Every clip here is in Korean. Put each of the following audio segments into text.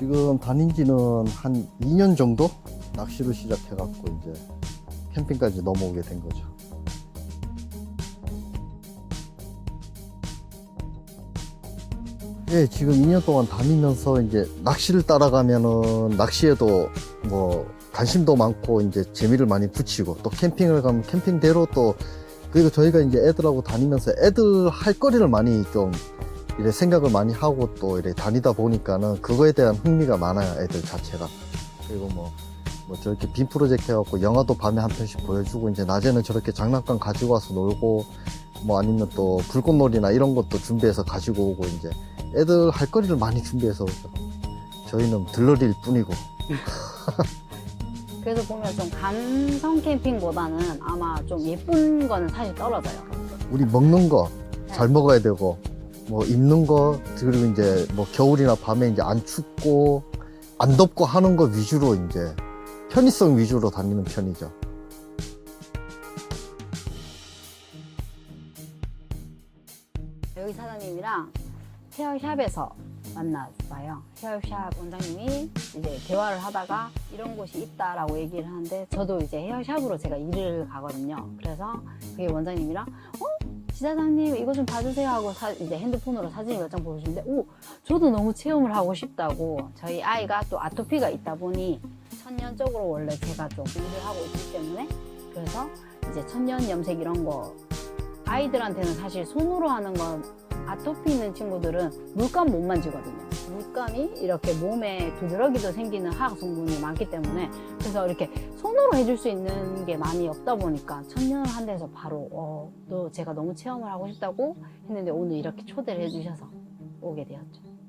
지금 다닌 지는 한 2년 정도 낚시로 시작해갖고 이제 캠핑까지 넘어오게 된 거죠. 예, 지금 2년 동안 다니면서 이제 낚시를 따라가면은 낚시에도 뭐 관심도 많고 이제 재미를 많이 붙이고 또 캠핑을 가면 캠핑대로 또 그리고 저희가 이제 애들하고 다니면서 애들 할 거리를 많이 좀 이래 생각을 많이 하고 또 이래 다니다 보니까는 그거에 대한 흥미가 많아요 애들 자체가. 그리고 뭐, 뭐 저렇게 빔 프로젝트 해갖고 영화도 밤에 한 편씩 보여주고 이제 낮에는 저렇게 장난감 가지고 와서 놀고 뭐 아니면 또 불꽃놀이나 이런 것도 준비해서 가지고 오고 이제 애들 할 거리를 많이 준비해서 오죠 저희는 들러리일 뿐이고. 그래서 보면 좀 감성 캠핑보다는 아마 좀 예쁜 거는 사실 떨어져요. 우리 먹는 거 잘 먹어야 되고 뭐 입는 거 그리고 이제 뭐 겨울이나 밤에 이제 안 춥고 안 덥고 하는 거 위주로 이제 편의성 위주로 다니는 편이죠. 여기 사장님이랑 헤어샵에서 만났어요. 헤어샵 원장님이 이제 대화를 하다가 이런 곳이 있다라고 얘기를 하는데 저도 이제 헤어샵으로 제가 일을 가거든요. 그래서 그게 원장님이랑 어? 지사장님 이거 좀 봐주세요 하고 사- 이제 핸드폰으로 사진을 몇장 보여주는데 오 저도 너무 체험을 하고 싶다고. 저희 아이가 또 아토피가 있다 보니 천년 쪽으로 원래 제가 좀 일을 하고 있기 때문에 그래서 이제 천년 염색 이런 거 아이들한테는 사실 손으로 하는 건 아토피 있는 친구들은 물감 못 만지거든요. 물감이 이렇게 몸에 두드러기도 생기는 화학 성분이 많기 때문에 그래서 이렇게 손으로 해줄 수 있는 게 많이 없다 보니까 천년을 한 데서 바로 어, 또 제가 너무 체험을 하고 싶다고 했는데 오늘 이렇게 초대를 해주셔서 오게 되었죠.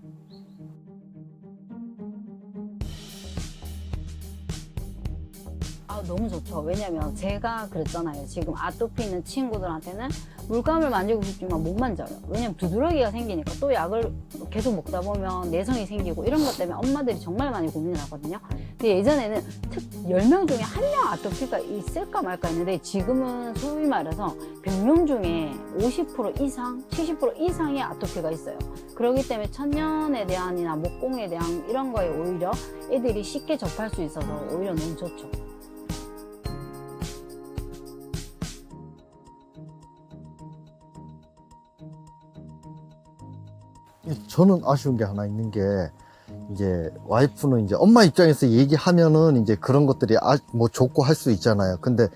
아, 너무 좋죠. 왜냐면 제가 그랬잖아요. 지금 아토피 있는 친구들한테는 물감을 만지고 싶지만 못 만져요. 왜냐면 두드러기가 생기니까 또 약을 계속 먹다 보면 내성이 생기고 이런 것 때문에 엄마들이 정말 많이 고민을 하거든요. 근데 예전에는 특 10명 중에 한 명 아토피가 있을까 말까 했는데 지금은 소위 말해서 100명 중에 50% 이상, 70% 이상의 아토피가 있어요. 그렇기 때문에 천년에 대한이나 목공에 대한 이런 거에 오히려 애들이 쉽게 접할 수 있어서 오히려 너무 좋죠. 저는 아쉬운 게 하나 있는 게 이제 와이프는 이제 엄마 입장에서 얘기하면은 이제 그런 것들이 아, 뭐 좋고 할 수 있잖아요. 근데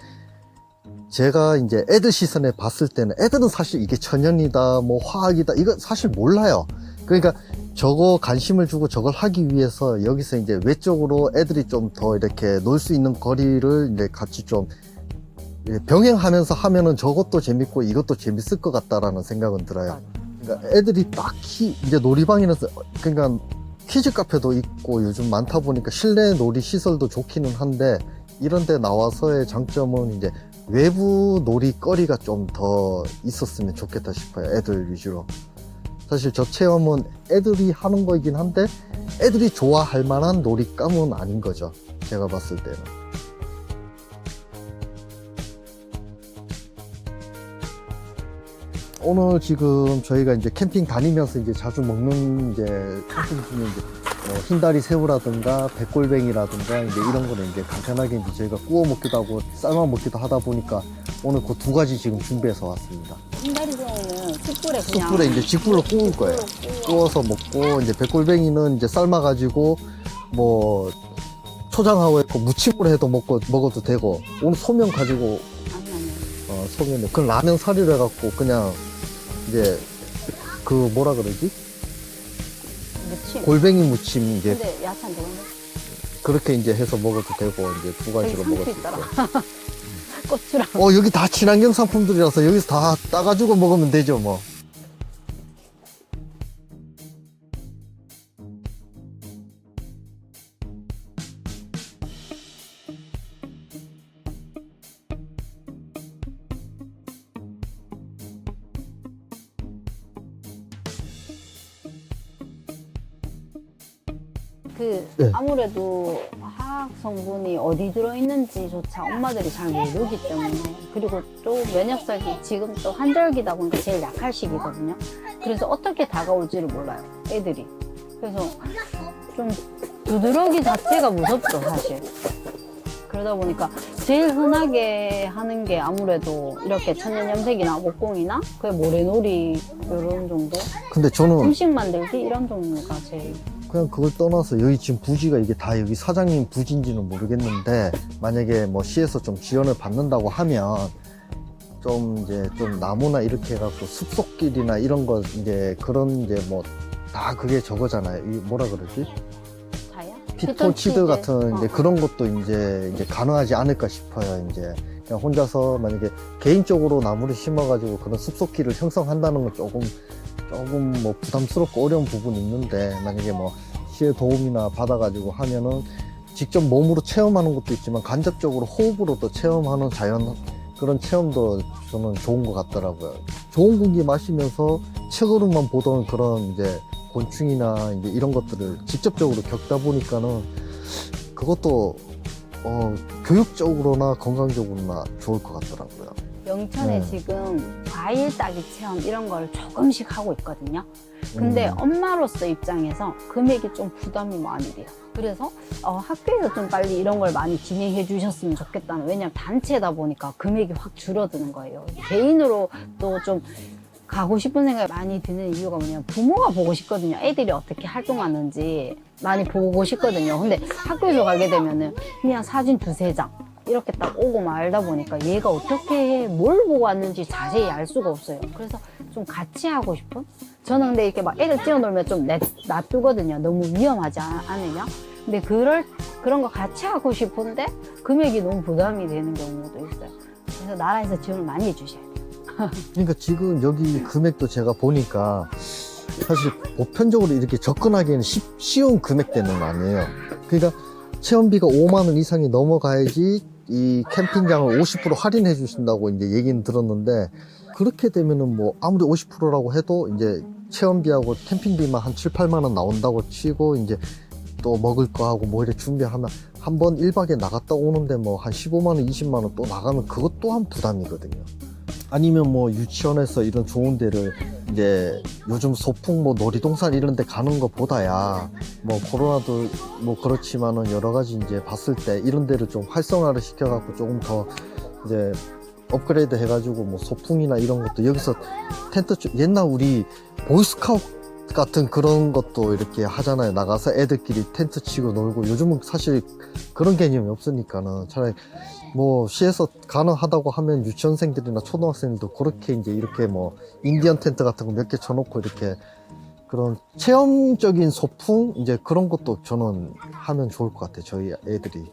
제가 이제 애들 시선에 봤을 때는 애들은 사실 이게 천연이다, 뭐 화학이다, 이거 사실 몰라요. 그러니까 저거 관심을 주고 저걸 하기 위해서 여기서 이제 외적으로 애들이 좀 더 이렇게 놀 수 있는 거리를 이제 같이 좀 예, 병행하면서 하면은 저것도 재밌고 이것도 재밌을 것 같다라는 생각은 들어요. 그러니까 애들이 딱히 이제 놀이방이나 그러니까 키즈 카페도 있고 요즘 많다 보니까 실내 놀이 시설도 좋기는 한데 이런 데 나와서의 장점은 이제 외부 놀이거리가 좀 더 있었으면 좋겠다 싶어요. 애들 위주로. 사실 저 체험은 애들이 하는 거이긴 한데 애들이 좋아할 만한 놀이감은 아닌 거죠. 제가 봤을 때는. 오늘 지금 저희가 이제 캠핑 다니면서 이제 자주 먹는 이제 캠핑 중에 이제 뭐 흰다리 새우라든가 백골뱅이라든가 이제 이런 거는 이제 간편하게 이제 저희가 구워 먹기도 하고 삶아 먹기도 하다 보니까 오늘 그 두 가지 지금 준비해서 왔습니다. 흰다리 새우는 숯불에 그냥 숯불에 이제 직불로 구울 거예요. 구워서 먹고 이제 백골뱅이는 이제 삶아가지고 뭐 초장하고 했고 무침으로 해도 먹고 먹어도 되고 오늘 소면 가지고 아니 아니 어, 소면에 그 라면 사리로 해갖고 그냥 이제 그 뭐라 그러지? 무침. 골뱅이 무침 이제 근데 야채 안. 그렇게 이제 해서 먹어도 되고 이제 두 가지로 먹을 수 있더라. 있고. 고추랑. 어 여기 다 친환경 상품들이라서 여기서 다 따가지고 먹으면 되죠 뭐. 그 네. 아무래도 화학 성분이 어디 들어있는지조차 엄마들이 잘 모르기 때문에 그리고 또 면역력이 지금 또 한절기다 보니까 제일 약할 시기거든요. 그래서 어떻게 다가올지를 몰라요, 애들이. 그래서 좀 두드러기 자체가 무섭죠, 사실. 그러다 보니까 제일 흔하게 하는 게 아무래도 이렇게 천연 염색이나 목공이나 그 모래놀이 이런 정도 근데 저는 음식 만들기 이런 종류가 제일 그냥 그걸 떠나서 여기 지금 부지가 이게 다 여기 사장님 부지인지는 모르겠는데 만약에 뭐 시에서 좀 지원을 받는다고 하면 좀 이제 좀 나무나 이렇게 해갖고 숲속길이나 이런 거 이제 그런 이제 뭐 다 그게 저거잖아요. 이 뭐라 그러지? 자야? 피톤치드 같은 이제 어. 그런 것도 이제 이제 가능하지 않을까 싶어요. 이제 그냥 혼자서 만약에 개인적으로 나무를 심어가지고 그런 숲속길을 형성한다는 건 조금 조금 뭐 부담스럽고 어려운 부분이 있는데 만약에 뭐 시의 도움이나 받아가지고 하면은 직접 몸으로 체험하는 것도 있지만 간접적으로 호흡으로도 체험하는 자연 그런 체험도 저는 좋은 것 같더라고요. 좋은 공기 마시면서 책으로만 보던 그런 이제 곤충이나 이제 이런 것들을 직접적으로 겪다 보니까는 그것도 어, 교육적으로나 건강적으로나 좋을 것 같더라고요. 영천에 네. 지금 과일 따기 체험 이런 걸 조금씩 하고 있거든요. 근데 음. 엄마로서 입장에서 금액이 좀 부담이 많이 돼요. 그래서 어, 학교에서 좀 빨리 이런 걸 많이 진행해 주셨으면 좋겠다는 왜냐면 단체다 보니까 금액이 확 줄어드는 거예요. 개인으로 또 좀 가고 싶은 생각이 많이 드는 이유가 뭐냐면 부모가 보고 싶거든요. 애들이 어떻게 활동하는지 많이 보고 싶거든요. 근데 학교에서 가게 되면은 그냥 사진 두세 장 이렇게 딱 오고 말다 보니까 얘가 어떻게 뭘 보고 왔는지 자세히 알 수가 없어요. 그래서 좀 같이 하고 싶은? 저는 근데 이렇게 막 애들 뛰어놀면 좀 내- 놔두거든요. 너무 위험하지 않- 않으면. 근데 그럴, 그런 거 같이 하고 싶은데 금액이 너무 부담이 되는 경우도 있어요. 그래서 나라에서 지원을 많이 해주셔야 돼요. 그러니까 지금 여기 금액도 제가 보니까 사실 보편적으로 이렇게 접근하기에는 쉽, 쉬운 금액대는 아니에요. 그러니까 체험비가 5만 원 이상이 넘어가야지 이 캠핑장을 50% 할인해 주신다고 이제 얘기는 들었는데 그렇게 되면은 뭐 아무리 50%라고 해도 이제 체험비하고 캠핑비만 한 7, 8만 원 나온다고 치고 이제 또 먹을 거 하고 뭐 이렇게 준비하면 한 번 1박에 나갔다 오는데 뭐 한 15만 원, 20만 원 또 나가면 그것 또한 부담이거든요. 아니면 뭐 유치원에서 이런 좋은 데를 이제 요즘 소풍 뭐 놀이동산 이런 데 가는 것보다야 뭐 코로나도 뭐 그렇지만은 여러 가지 이제 봤을 때 이런 데를 좀 활성화를 시켜갖고 조금 더 이제 업그레이드 해가지고 뭐 소풍이나 이런 것도 여기서 텐트 치- 옛날 우리 보이스카우트 같은 그런 것도 이렇게 하잖아요. 나가서 애들끼리 텐트 치고 놀고. 요즘은 사실 그런 개념이 없으니까는 차라리 뭐 시에서 가능하다고 하면 유치원생들이나 초등학생들도 그렇게 이제 이렇게 뭐 인디언 텐트 같은 거 몇 개 쳐놓고 이렇게 그런 체험적인 소풍? 이제 그런 것도 저는 하면 좋을 것 같아요. 저희 애들이